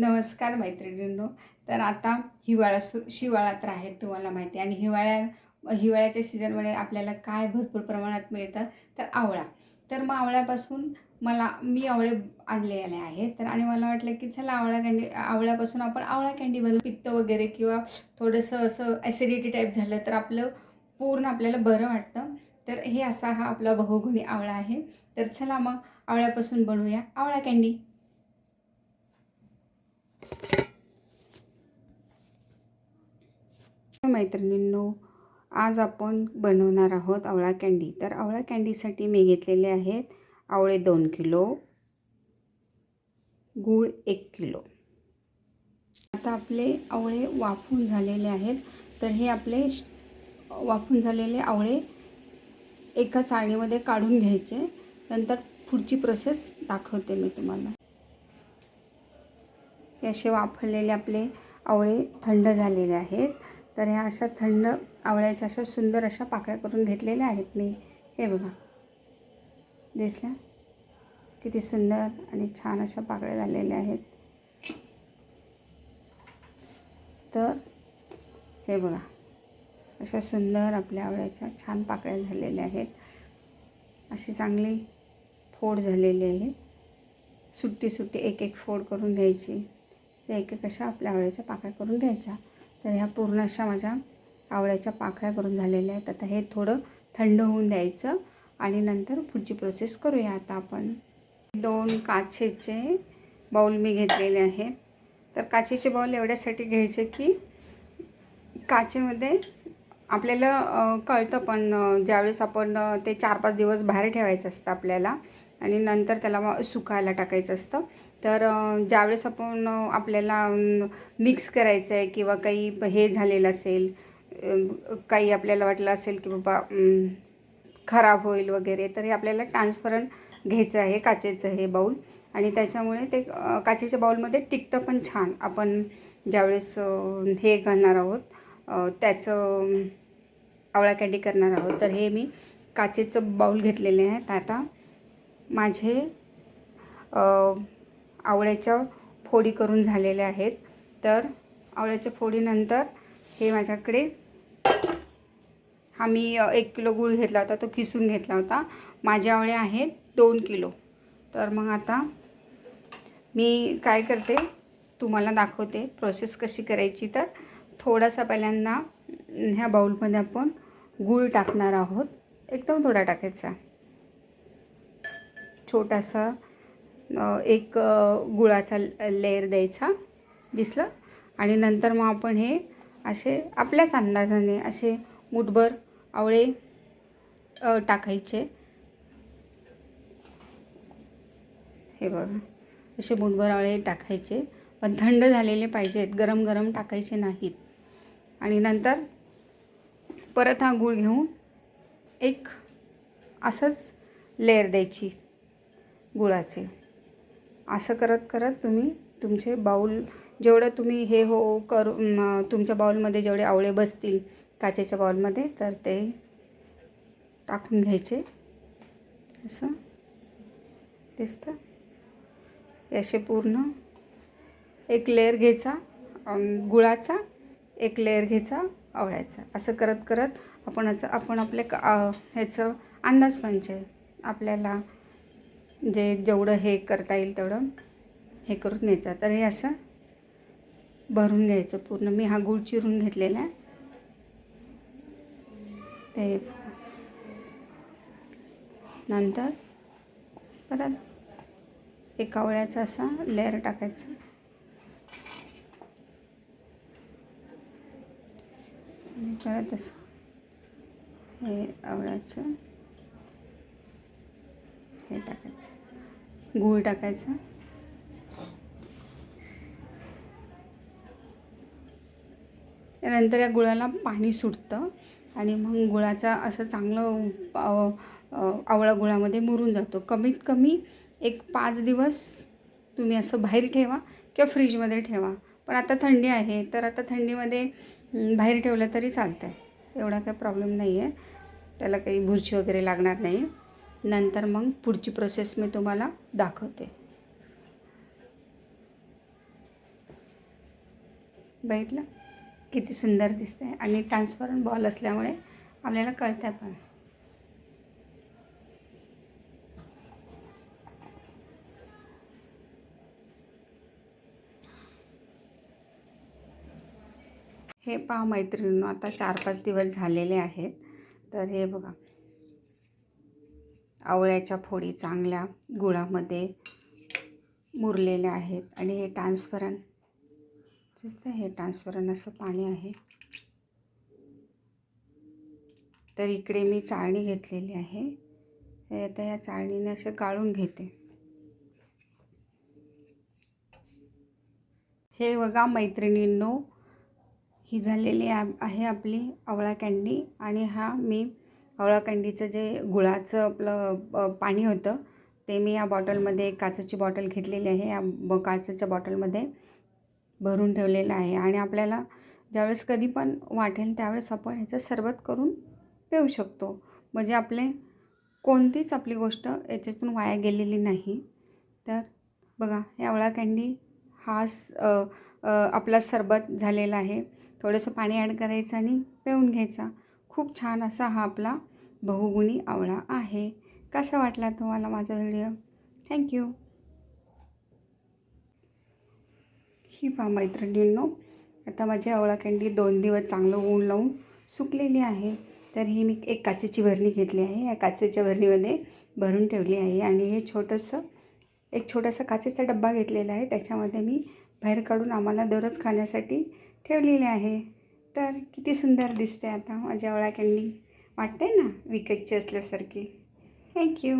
नमस्कार मैत्रिणींनो. तर आता हिवाळा सु शिवाळा तर आहे तुम्हाला माहिती आहे. आणि हिवाळ्या हिवाळ्याच्या सीझनमध्ये आपल्याला काय भरपूर प्रमाणात मिळतं तर आवळा. तर मग आवळ्यापासून मला मी आवळे आणलेले आहेत. तर आणि मला वाटलं की चला आवळा कँडी आवळ्यापासून आपण आवळा कँडी बनवू. पित्त वगैरे किंवा थोडंसं असं ॲसिडिटी टाईप झालं तर आपलं पूर्ण आपल्याला बरं वाटतं. तर हे असा हा आपला बहुगुणी आवळा आहे. तर चला मग आवळ्यापासून बनवूया. आवळा कँडी. मैत्रिणींनो आज आपण बनवणार आहोत आवळा कँडी. तर आवळा कँडीसाठी मी घेतलेले आहेत आवळे दोन किलो गूळ एक किलो. आता आपले आवळे वाफून झालेले आहेत. तर हे आपले वाफून झालेले आवळे एका चाळणीमध्ये काढून घ्यायचे. नंतर पुढची प्रोसेस दाखवते मी तुम्हाला. हे असे वाफरलेले आपले आवळे थंड झालेले आहेत. तर ह्या अशा थंड आवळ्याच्या अशा सुंदर अशा पाकळ्या करून घेतलेल्या आहेत मी. हे बघा. दिसल्या? किती सुंदर आणि छान अशा पाकळ्या झालेल्या आहेत. तर हे बघा. अशा सुंदर आपल्या आवळ्याच्या छान पाकळ्या झालेल्या आहेत. अशी चांगली फोड झालेली आहे. सुट्टी सुट्टी एक एक फोड करून घ्यायची. ते एक एक अशा आपल्या आवळ्याच्या पाकळ्या करून घ्यायच्या. तर ह्या पूर्ण अशा माझ्या आवळ्याच्या पाकळ्या करून झालेल्या आहेत. आता हे थोडं थंड होऊन द्यायचं आणि नंतर पुढची प्रोसेस करूया आता आपण. दोन काचेचे बाऊल मी घेतलेले आहेत. तर काचेचे बाऊल एवढ्यासाठी घ्यायचे की काचेमध्ये आपल्याला कळतं पण ज्यावेळेस आपण ते चार पाच दिवस बाहेर ठेवायचं असतं आपल्याला आणि नंतर त्याला मग सुकायला टाकायचं असतं. तर ज्यावेळेस आपण आपल्याला मिक्स करायचं आहे किंवा काही हे झालेलं असेल काही आपल्याला वाटलं असेल की बाबा खराब होईल वगैरे तर हे आपल्याला ट्रान्सपरंट घ्यायचं आहे काचेचं हे बाऊल आणि त्याच्यामुळे ते काचेच्या बाऊलमध्ये टिकतं पण छान. आपण ज्यावेळेस हे घालणार आहोत त्याचं आवळा कँडी करणार आहोत तर हे मी काचेचं बाऊल घेतलेले आहेत आता. माझे आवळ्याच्या फोडी करून झालेल्या आहेत. तर आवळ्याच्या फोडीनंतर हे माझ्याकडे हा मी एक किलो गूळ घेतला होता तो किसून घेतला होता. माझे आवळे आहेत दोन किलो. तर मग आता मी काय करते तुम्हाला दाखवते प्रोसेस कशी करायची. तर थोडासा पहिल्यांदा ह्या बाऊलमध्ये आपण गूळ टाकणार आहोत. एकदम थोडा टाकायचा. छोटासा एक गुळाचा लेअर द्यायचा दिसलं. आणि नंतर मग आपण हे असे आपल्याच अंदाजाने असे मुठभर आवळे टाकायचे. हे बघा असे मुठभर आवळे टाकायचे. पण थंड झालेले पाहिजेत गरम गरम टाकायचे नाहीत. आणि नंतर परत हा गूळ घेऊन एक असंच लेअर द्यायची. गुळाचे. असं करत करत तुम्ही तुमचे बाऊल जेवढं तुम्ही हे हो करू तुमच्या बाऊलमध्ये जेवढे आवळे बसतील काचेच्या बाऊलमध्ये तर ते टाकून घ्यायचे. असं दिसतं? असे पूर्ण एक लेअर घ्यायचा गुळाचा एक लेअर घ्यायचा आवळ्याचा. असं करत करत आपण याचं आपण आपल्या का ह्याचं अंदाज पाहिजे आपल्याला जे जेवढं हे करता येईल तेवढं हे करून घ्यायचं तर हे असं भरून घ्यायचं पूर्ण. मी हा गूळ चिरून घेतलेला ते नंतर परत एक आवळ्याचा असा लेअर टाकायचा. परत असं हे आवळ्याचं हे टाकायचं. गूळ टाकायचं. त्यानंतर या गुळाला पाणी सुटतं आणि मग गुळाचा असं चांगलं आवळा गुळामध्ये मुरून जातो. कमीत कमी एक पाच दिवस तुम्ही असं बाहेर ठेवा किंवा फ्रीजमध्ये ठेवा. पण आता थंडी आहे तर आता थंडीमध्ये बाहेर ठेवलं तरी चालतं आहे एवढा काही प्रॉब्लेम नाही आहे त्याला काही बुरशी वगैरे लागणार नाही. नंतर मग पुढची प्रोसेस मी तुम्हाला दाखवते. बघितलं? किती सुंदर दिसते आणि ट्रान्सपरंट बॉल असल्यामुळे आपल्याला कळतं पण. हे पहा मैत्रिणींनो आता चार पाच दिवस झालेले आहेत. तर हे बघा. आवळ्याच्या फोडी चांगल्या गुळामध्ये मुरलेल्या आहेत. आणि हे ट्रान्सफरन दिसतं हे ट्रान्सफरन असं पाणी आहे. तर इकडे मी चाळणी घेतलेली आहे. आता या चाळणीने असे गाळून घेते. हे बघा मैत्रिणींनो ही झालेली आहे आपली आवळा कँडी आणि हा मी आवळा कँडीचं जे गुळाचं आपलं पाणी होतं ते मी या बॉटलमध्ये एक काचेची बॉटल घेतलेली आहे. या ब काचेच्या बॉटलमध्ये भरून ठेवलेलं आहे. आणि आपल्याला ज्यावेळेस कधी पण वाटेल त्यावेळेस आपण ह्याचं सरबत करून पिऊ शकतो. म्हणजे आपले कोणतीच आपली गोष्ट याच्यातून वाया गेलेली नाही. तर बघा हे आवळा कँडी हा स- आपला सरबत झालेला आहे. थोडंसं पाणी ॲड करायचं आणि पिऊन घ्यायचा. खूप छान असा हा आपला बहुगुणी आवळा आहे. कसा वाटला तुम्हाला माझा व्हिडिओ? थँक्यू ही पहा मैत्रिणींनो आता माझी आवळा कँडी दोन दिवस चांगलं ऊन लावून सुकलेली आहे. तर ही मी एक काचेची भरणी घेतली आहे. या काचेच्या भरणीमध्ये भरून ठेवली आहे आणि हे छोटंसं एक छोटासा काचेचा डब्बा घेतलेला आहे. त्याच्यामध्ये मी बाहेर काढून आम्हाला दररोज खाण्यासाठी ठेवलेले आहे. तर किती सुंदर दिसते आता माझी आवळा कँडी वाटते ना विकतची असल्यासारखी थँक्यू